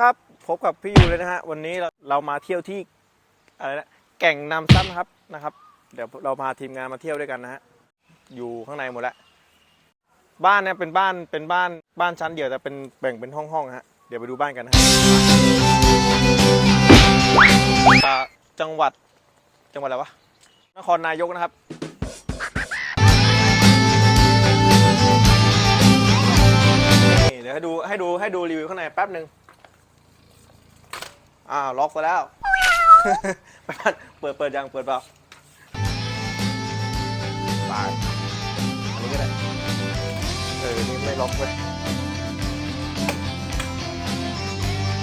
ครับ พบกับพี่ยูเลยนะฮะ วันนี้เราเรามาเที่ยวที่อะไรนะ แก่งนำซ้ำครับนะครับ เดี๋ยวเราพาทีมงานมาเที่ยวด้วยกันนะฮะ อยู่ข้างในหมดแล้ว บ้านเนี่ยเป็นบ้าน เป็นบ้าน บ้านชั้นเดียวแต่เป็นแบ่งเป็นห้องๆฮะ เดี๋ยวไปดูบ้านกันนะฮะจังหวัด จังหวัดอะไรวะ นครนายกนะครับนี่เดี๋ยวให้ดูให้ดูให้ดูรีวิวข้างในแป๊บหนึ่ง อ้าวล็อกซะแล้วไปพันเปิดเปิดยังเปิดเปล่าตายอันนี้ก็ได้เออนี่ไม่ล็อกเลย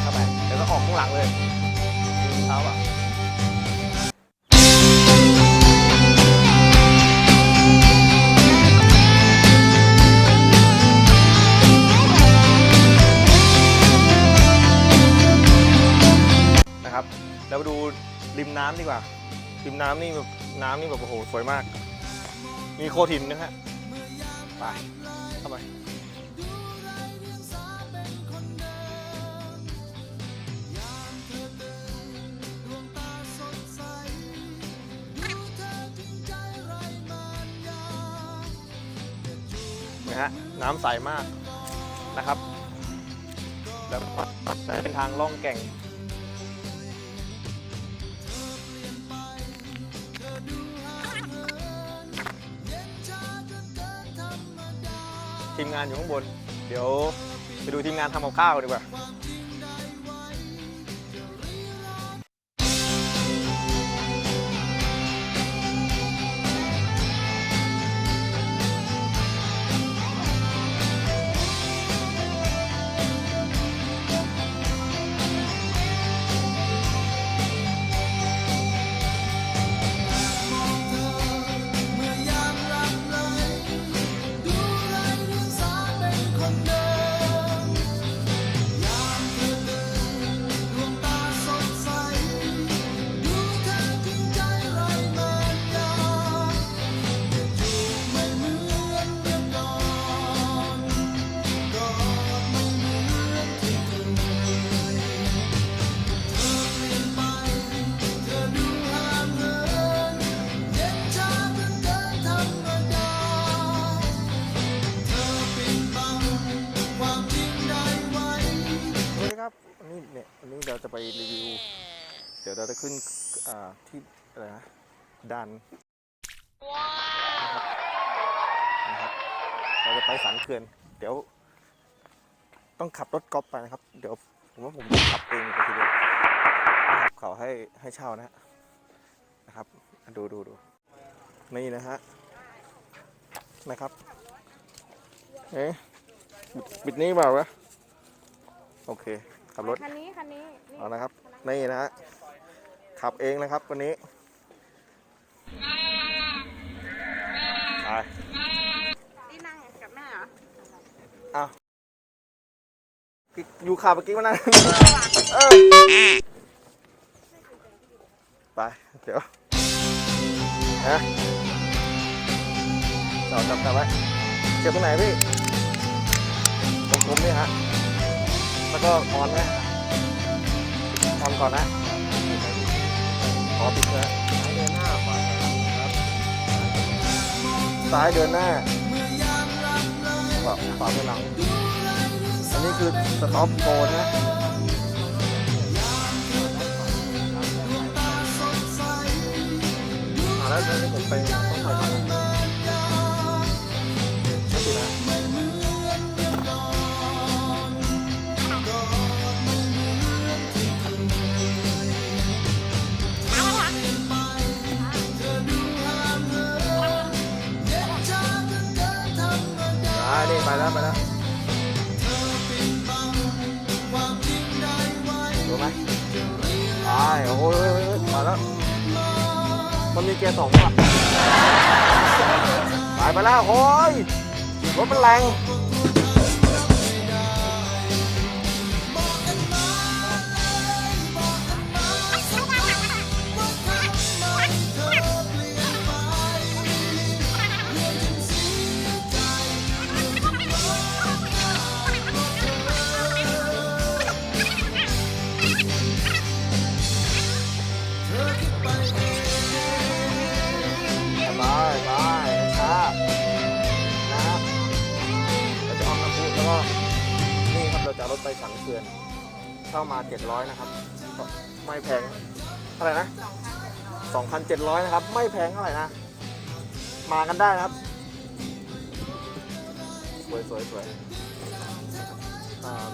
เข้าไปเดี๋ยวก็ออกข้างหลังเลยเท้าอะ ดูริมน้ำดีกว่า ริมน้ำนี่แบบน้ำนี่แบบโอ้โหสวยมาก มีโคทินนะฮะไปเข้าไปนะฮะน้ำใสมากนะครับ แล้วเป็นทางล่องแก่ง ทีมงานอยู่ข้างบน เดี๋ยวไปดูทีมงานทำกับข้าวดีกว่า ยวเราจะขึ้นอ่าที่อะไรนะดันนะครับนะครับเราจะไปสันเขื่อนเดี๋ยว ต้องขับรถกอล์ฟไปนะครับ เดี๋ยวผมว่าผมจะขับเองไปทีเดียวนะครับเขาให้ให้เช่านะฮะนะครับดูดูดูนี่นะฮะนะครับเอ๊ะบิดบิดนี้เปล่าวะโอเคขับรถคันนี้คันนี้นี่เอานะครับนี่นะฮะ ขับเองนะครับวันนี้ไปนี่นั่งกับแม่เหรอเอาอยู่ขับเมื่อกี้มานั่งเออไป เดี๋ยวฮะต่อจับจับไว้เจ็บตรงไหนพี่ผมผมนี่ฮะแล้วก็ออนไหมออนก่อนนะข อปิดนะซ้ายเดินหน้าขวาครับซ้ายเดินหน้าขวาขวาเดินหลัง อันนี้คือสต็อปโกนนะมาแล้วแล้วนี่ผมไปต้องไปทาง นี่ไปแล้วไปแล้วดูไหมไปโอ้ยมาแล้ว มันมีเกียร์สองว่ะไปไปแล้วโอ้ยรถมันแรง มา 700 นะครับ ไม่แพงเท่าไหร่นะ2,700 นะครับ ไม่แพงเท่าไหร่นะ มากันได้นะครับ สวยสวยสวย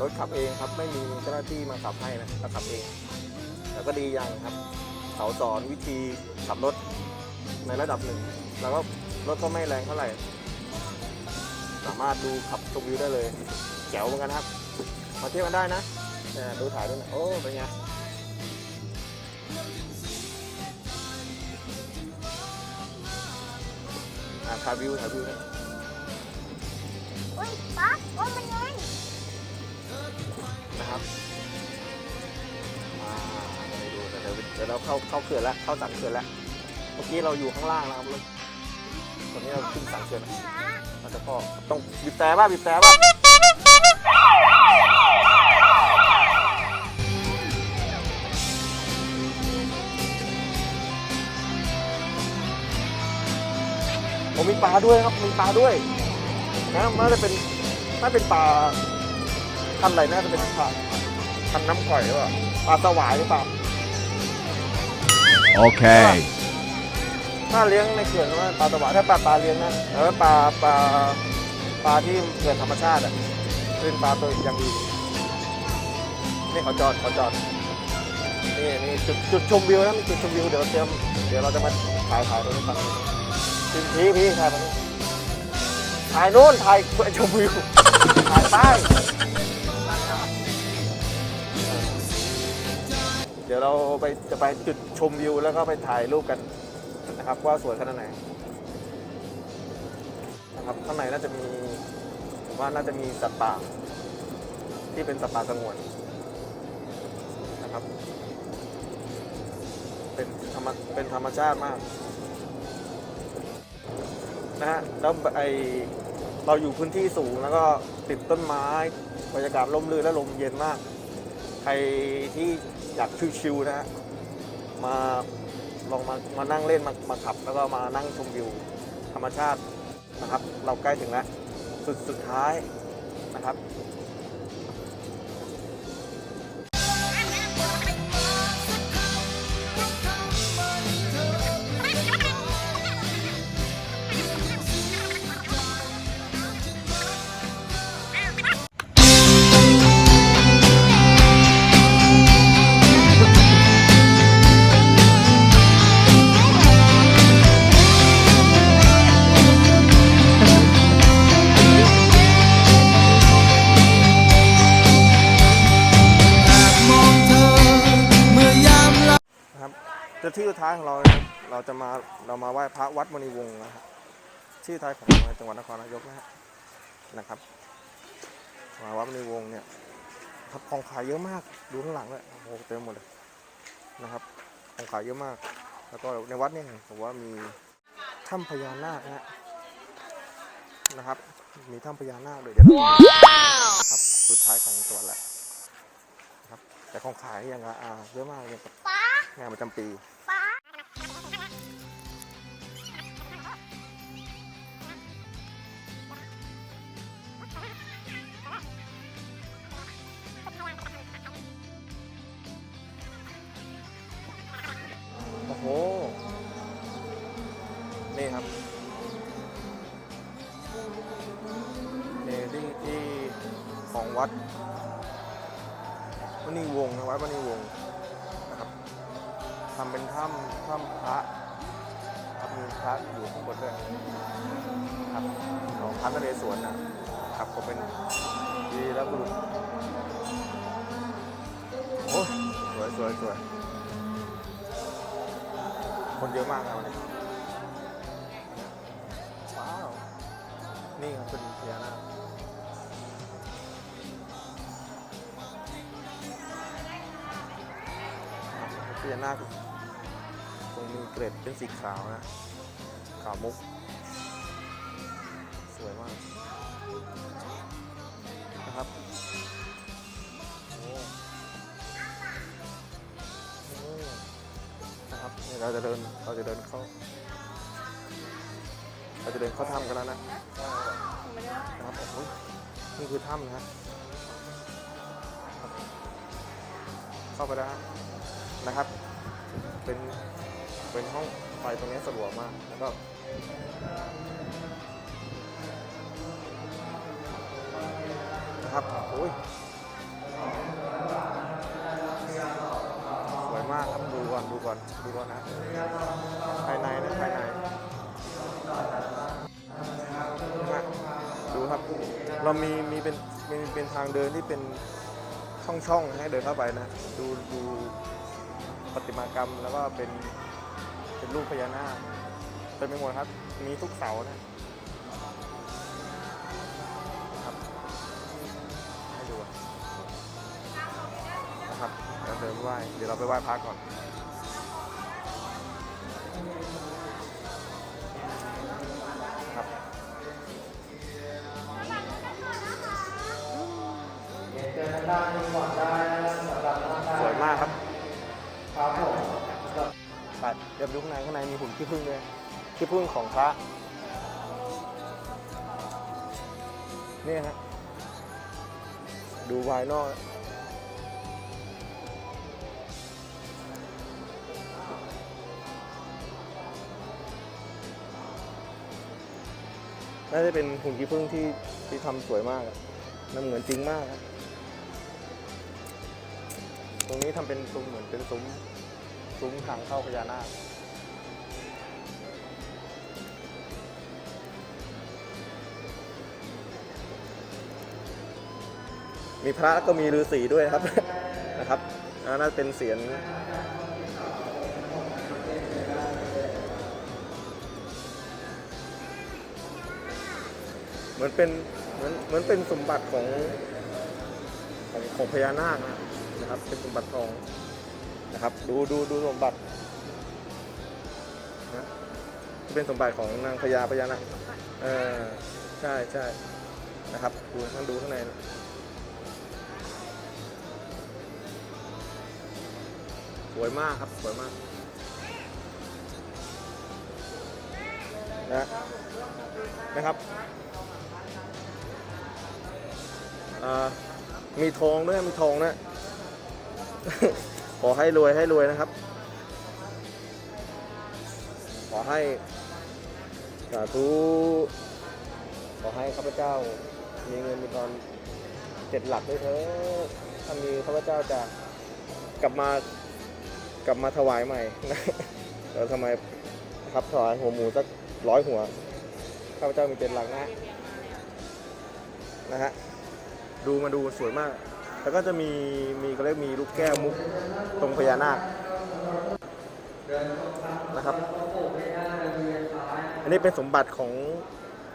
รถขับเองครับ ไม่มีเจ้าหน้าที่มาขับให้นะก็ขับเองแต่ก็ดีอย่างครับ เขาสอนวิธีขับรถในระดับหนึ่ง แล้วก็รถก็ไม่แรงเท่าไหร่ สามารถดูขับชมวิวได้เลยแจ๋วเหมือนกันครับ มาเที่ยวกันได้นะ เนี่ยดูถ่ายด้วยนะโอ้ เป็นไงอ่าถ่ายวิวถ่ายวิวนะอุ้ยป๊าว่ามันไงนะครับอ่าเดี๋ยวดูเดี๋ยวเดี๋ยวเราเข้าเข้าเขื่อนแล้วเข้าสันเขื่อนแล้วเมื่อกี้เราอยู่ข้างล่างนะครับแล้วตอนนี้เราขึ้นสันเขื่อนแล้วนี่นะเราจะพ่อต้องบีบแต่ป่ะบีบแต่ป่ะ ผมมีปลาด้วยครับ มีปลาด้วยนะน่าจะเป็นน่าเป็นปลาพันธุ์อะไรน่าจะเป็นปลาพันธุ์น้ำก่อยหรือเปล่าปลาสวายหรือเปล่า Okay. ถ้าเลี้ยงในเขื่อนว่าปลาสวายถ้าปลาปลาเลี้ยงนะแล้วปลาปลาปลาที่เขื่อนธรรมชาติอะเป็นปลาตัวอย่างอื่นนี่เขาจอดเขาจอดนี่นี่จุดจุดชมวิวนะมีจุดชมวิวเดี๋ยวเตรียมเดี๋ยวเราจะมาถ่ายถ่ายตรงนี้ฝั่งนี้ พี่พี่พี่ถ่ายฝั่นี้ถ่ายนู่นถ่ายชมวิวถ่ายใต้เดี๋ยวเราไปจะไปจุดชมวิวแล้วก็ไปถ่ายรูปกันนะครับ ว่าสวยขนาดไหนนะครับข้างในน่าจะมีผมว่าน่าจะมีสัตว์ป่าที่เป็นสัตว์ป่าสงวนนะครับ เป็นธรรมเป็นธรรมชาติมาก นะฮะแล้วไอเราอยู่พื้นที่สูงแล้วก็ติดต้นไม้บรรยากาศร่มรื่นและลมเย็นมาก ใครที่อยากชิวๆนะฮะมาลองมามานั่งเล่นมามาขับ แล้วก็มานั่งชมวิวธรรมชาตินะครับ เราใกล้ถึงแล้วสุดสุดท้ายนะครับ นะครับจะที่สุดท้ายของเรานะครับเราจะมาเรามาไหว้พระวัดมณีวงศ์นะครับชื่อไทายของจังหวัดนครนายกนะฮะนะครับมาวัดมณีวงศ์เนี่ยครับของขายเยอะมากดูข้างหลังเลยโอ้โหเต็มหมดเลยนะครับของขายเยอะมาก แล้วก็ในวัดเนี่ยผมว่ามีถ้ำพญานาคนะฮะนะครับ มีถ้ำพญานาคเลยเดี๋ยวเราครับสุดท้ายของจังหวัดแหละนะครับแต่ของขายอย่างละอ่าเยอะมากเลยป๊างานประจำปี ของวัดมณีวงศ์นะวัดมณีวงศ์นะครับทำเป็นถ้ำถ้ำพระครับมีพระอยู่ข้างบนด้วยครับของพระนเรศวรนะครับก็เป็นวีรบุรุษโอ้ยสวยสวยสวยคนเยอะมากนะวันนี้ ญานาคตรงมีเกร็ดเป็นสีขาวนะขาวมุก สวยมากนะครับโอ้โอ้นะครับเราจะเดินเราจะเดินเข้า เราจะเดินเข้าถ้ำกันแล้วนะนะครับโอ้โหนี่คือถ้ำนะฮะครับเข้าไปได้ นะครับ เป็นเป็นห้องไฟตรงนี้สะดวกมากแล้วก็นะครับโอ้ยสวยมากครับดูก่อนดูก่อนดูก่อนนะภายในนะภายในนะดูครับ เรามีมีเป็นมีเป็นทางเดินที่เป็นช่องช่องๆให้เดินเข้าไปนะ ดูดู ประติมากรรม แล้วก็เป็นเป็นรูปพญานาคเต็มไปหมดครับ มีทุกเสานะครับให้ดูนะครับเดี๋ยวเดินไหว้เดี๋ยวเราไปไหว้พระก่อนครับส เดี๋ยวดูข้างในข้างในมีหุ่นขี้ผึ้งด้วยขี้ผึ้งของพระนี่ฮะดูภายนอกน่าจะเป็นหุ่นขี้ผึ้งที่ที่ทำสวยมากอะมันเหมือนจริงมากครับตรงนี้ทำเป็นซุ้มเหมือนเป็นซุ้มซุ้มทางเข้าพญานาค มีพระก็มีฤาษีด้วยครับนะครับน่าจะเป็นเสียนเหมือนเป็นเหมือนเหมือนเป็นสมบัติของของของพญานาคนะครับ เป็นสมบัติทองนะครับ ดูดูดูสมบัตินะเป็นสมบัติของนางพญาพญานะเออใช่ใช่นะครับดูท่านดูข้างใน วยมากครับ สวยมากนะนะครับมีทองด้วยมีทองนะ ขอให้รวยให้รวยนะครับ ขอให้สาธุขอให้ข้าพเจ้า มีเงินมีทองเจ็ดหลักด้วยเถอะถ้ามีข้าพเจ้าจะกลับมา กลับมาถวายใหม่นะเดี๋ยวทำไมครับถวายหัวหมูสักร้อยหัว ข้าพเจ้ามีเจ็ดหลักนะ นะฮะ ดูมาดูสวยมาก แล้วก็จะมี มีก็เรียกมีลูกแก้วมุกตรงพญานาค นะครับ อันนี้เป็นสมบัติของ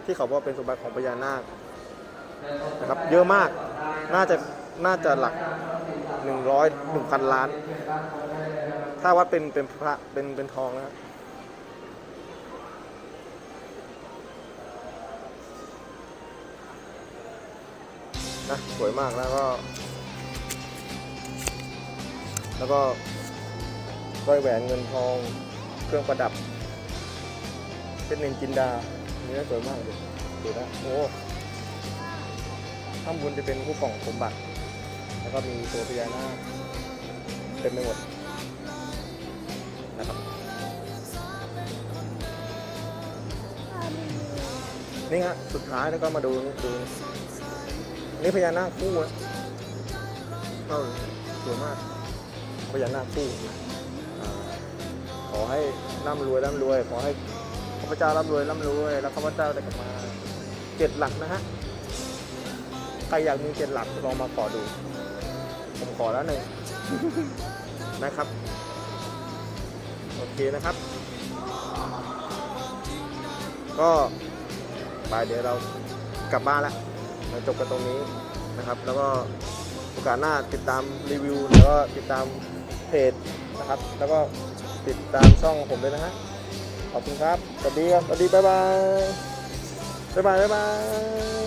ที่เขาว่าเป็นสมบัติของพญานาค นะครับ เยอะมาก น่าจะ น่าจะหลักหนึ่งร้อยหนึ่งพันล้าน ถ้าวัดเป็นเป็นพระเป็นเป็นทองนะนะสวยมากแล้วก็ แล้วก็สร้อยแหวนเงินทอง เครื่องประดับเป็นเนนจินดาเนื้อสวยมากเลยดูนะโอ้ข้างบนจะเป็นผู้กล่องสมบัติ แล้วก็มีตัวพญานาคเต็มไปหมด นะครับ นี่ฮะสุดท้ายแล้วก็มาดูดูนี่พญานาคคู่อะเข้าเลยสวยมากพญานาคคู่อ่าขอให้ร่ำรวยร่ำรวย ขอให้ข้าพเจ้าร่ำรวยร่ำรวย แล้วข้าพเจ้าได้กลับมาเจ็ดหลักนะฮะใครอยากมีเจ็ดหลักลองมาขอดู ผมขอแล้วหนึ่งนะครับ โอเคนะครับ ก็ไปเดี๋ยวเรากลับบ้านแล้วเราจบกันตรงนี้นะครับ แล้วก็โอกาสหน้าติดตามรีวิวแล้วก็ติดตามเพจนะครับ แล้วก็ติดตามช่องผมด้วยนะฮะขอบคุณครับ สวัสดีครับ สวัสดี บ๊ายบาย บ๊ายบาย บ๊ายบาย